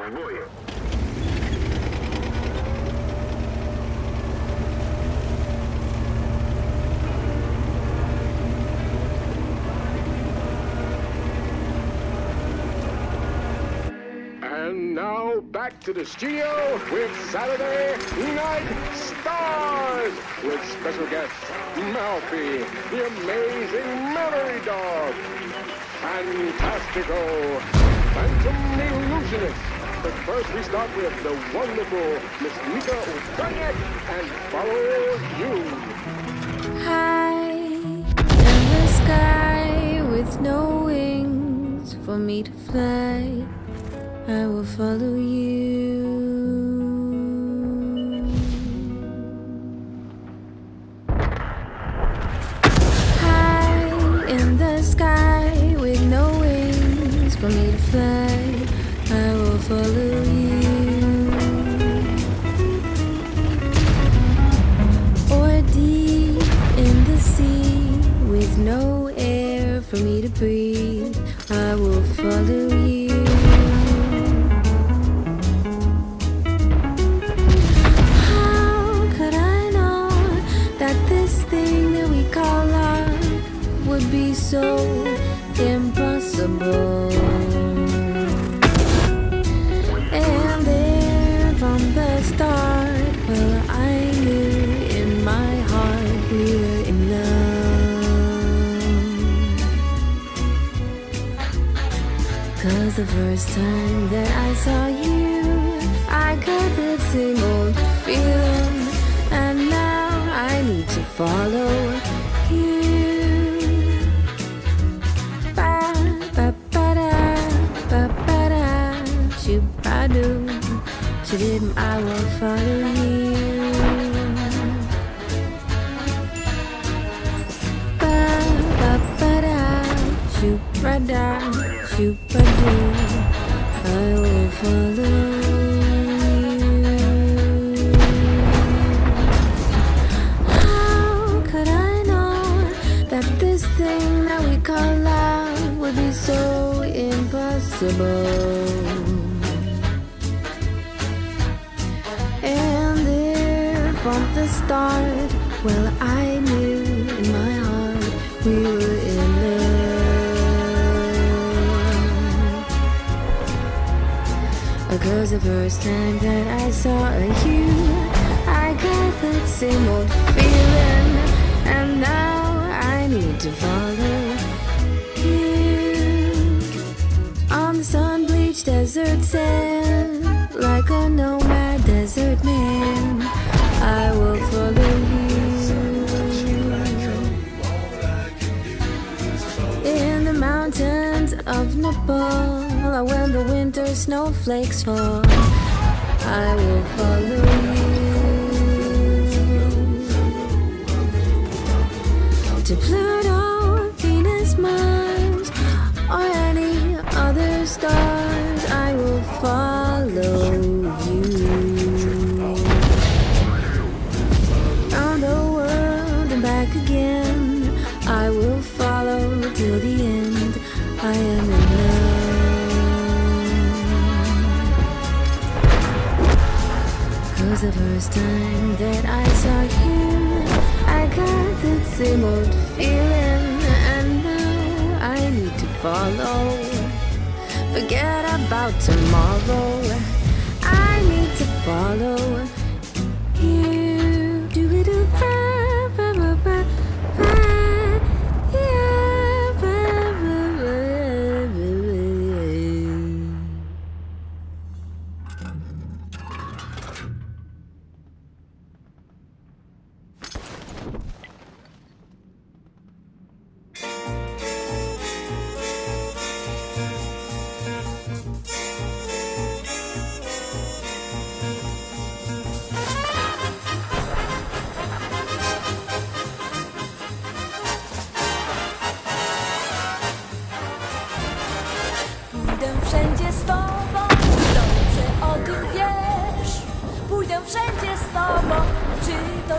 бою. And now back to the studio with Saturday Night Stars with special guest Malfi, the amazing Memory Dog, Fantastico, Phantom Illusionist. But first we start with the wonderful Miss Nika Utaniak and follow you. High in the sky with no wings for me to fly, I will follow you. High in the sky with no wings for me to fly, follow you. or deep in the sea with no air for me to breathe. I will follow you. How could I know that this thing that we call love would be so impossible? Cause the first time that I saw you, I got that same old feeling. And now I need to follow you. Ba ba ba da ba ba da shoot ba do shoot I will follow you. Ba da do I will follow. How could I know that this thing that we call love would be so impossible? And there from the start, well, I knew in my heart we were in love. Cause the first time that I saw you, I got that same old feeling. And now I need to follow you on the sun bleached desert sand, like a nomad desert man. I will follow you in the mountains of Nepal, when the winter snowflakes fall. I will follow you to Pluto, Cause the first time that I saw you, I got that same old feeling. And now I need to follow. Forget about tomorrow. I need to follow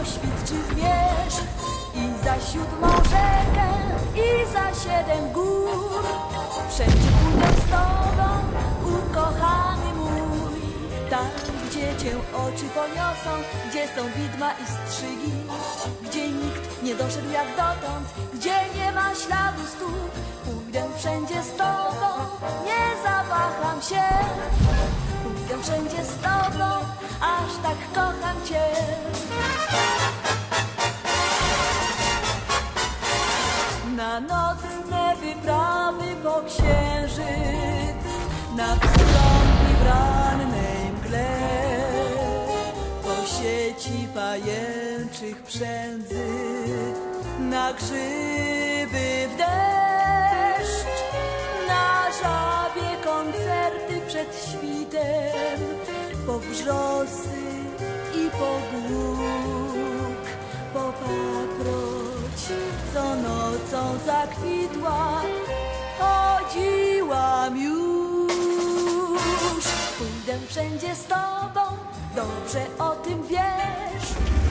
to świt, czy zmierzch. I za siódmą rzekę, i za siedem gór. Wszędzie pójdę z tobą, ukochany mój. Tam, gdzie cię oczy poniosą, gdzie są widma i strzygi, gdzie nikt nie doszedł jak dotąd, gdzie nie ma śladu stóp. Pójdę wszędzie z tobą, nie się. Pójdę wszędzie z tobą, aż tak kocham cię. Na nocne wyprawy po księżyc, na pstrągi w rannej mgle, po sieci pajęczych przędzy, na grzyby w po wrzosy i po głuk, po paproć, co nocą zakwitła, chodziłam już. Pójdę wszędzie z tobą, dobrze o tym wiesz.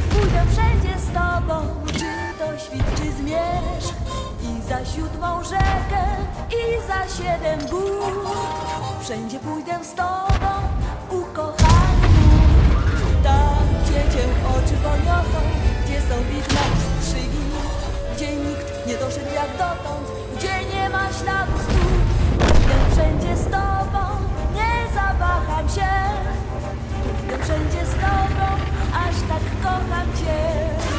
Pójdę wszędzie z tobą, czy to świt, czy zmierzch. I za siódmą rzekę, i za siedem gór. Wszędzie pójdę z tobą, cię oczy poniosą, gdzie są widma i strzygi, gdzie nikt nie doszedł jak dotąd, gdzie nie ma śladu stóp. Pójdę wszędzie z tobą, nie zawaham się. Pójdę wszędzie z tobą, aż tak kocham cię.